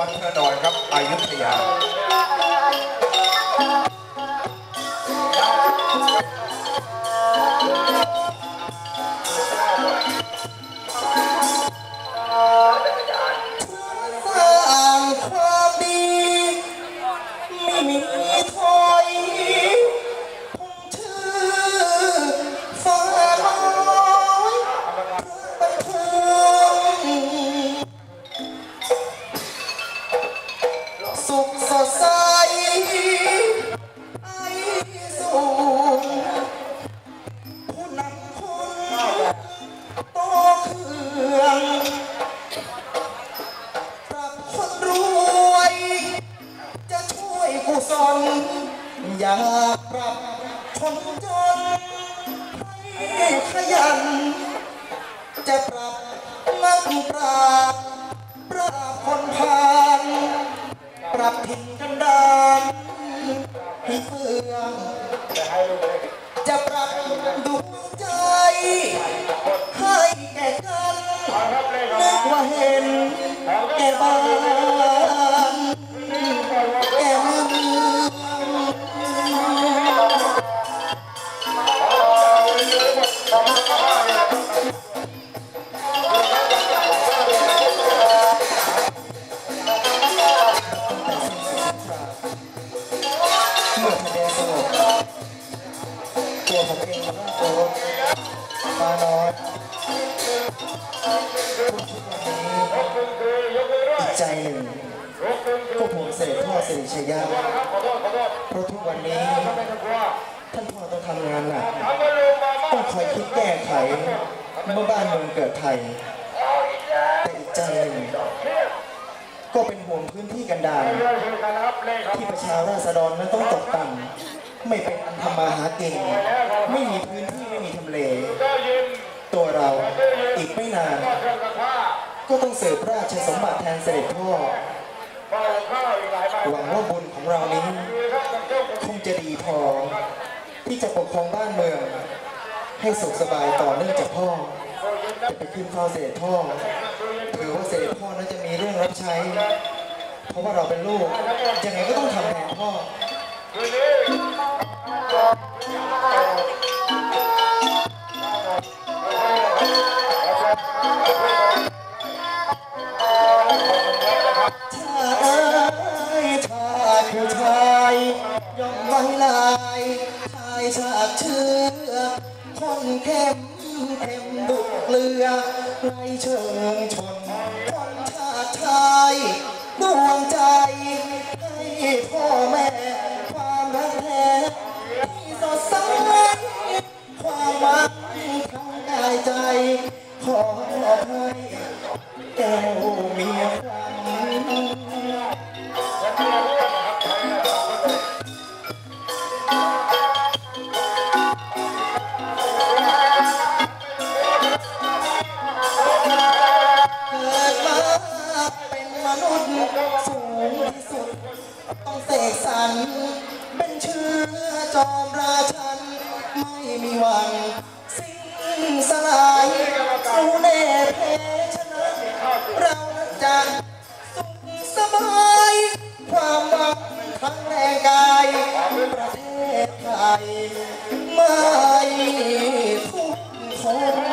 วัดพระนอนครับอยุธยา สดใสไอ้สูงผู้นำคนโตเครื่องปรับคนรวย จะช่วยกุศลอยากปรับคนจน ปรับถิ่นกันดานให้เฟื่องจะปรับดวงใจ ให้แก่กันนึกว่าเห็นแก่บ้าน ผมเองก็โตฟ้าน้อยทุกวันนี้อีกใจหนึ่งก็ผมเสด็จพ่อสิริชัยยาเพราะทุกวันนี้ ท่านพ่อต้องทำงานหนักต้องคอยคิดแก้ไขเมื่อบ้านเมืองเกิดไทยแต่อีกใจหนึ่งก็เป็นห่วงพื้นที่กันดารที่ประชาราษฎรนั้นต้องตกต่ำ ไม่เป็นอันทำมาหากินไม่มีพื้นที่ไม่มีทำเล ตัวเราอีกไม่นาน ก็ต้องเสิร์ฟราชสมบัติแทนเสด็จพ่อหวังว่าบุญของเรานี้ คงจะดีพอ ที่จะปกครองบ้านเมือง ให้สุขสบายต่อเนื่องจากพ่อจะไปขึ้นเฝ้าเสด็จพ่อถือว่าเสด็จพ่อนั้นจะมีเรื่องรับใช้ เพราะว่าเราเป็นลูกยังไง ลายชายชาติเชื่อคนเข้มเข้มดุเกลือไรเชิงชนคนชาติชายดวงใจ ให้พ่อแม่ ความรักแท้ที่สดใสความหวังทั้งกายใจ ขอให้แก้วเมียครั้งเัน เป็นเชื้อจอมราชัน ไม่มีวันสิ้นสลายสูเนเพชนะเรานั้นจะสุขสบาย ความหวังทั้งแรงกาย ประเทศไทย ไม่ทุกข์ทน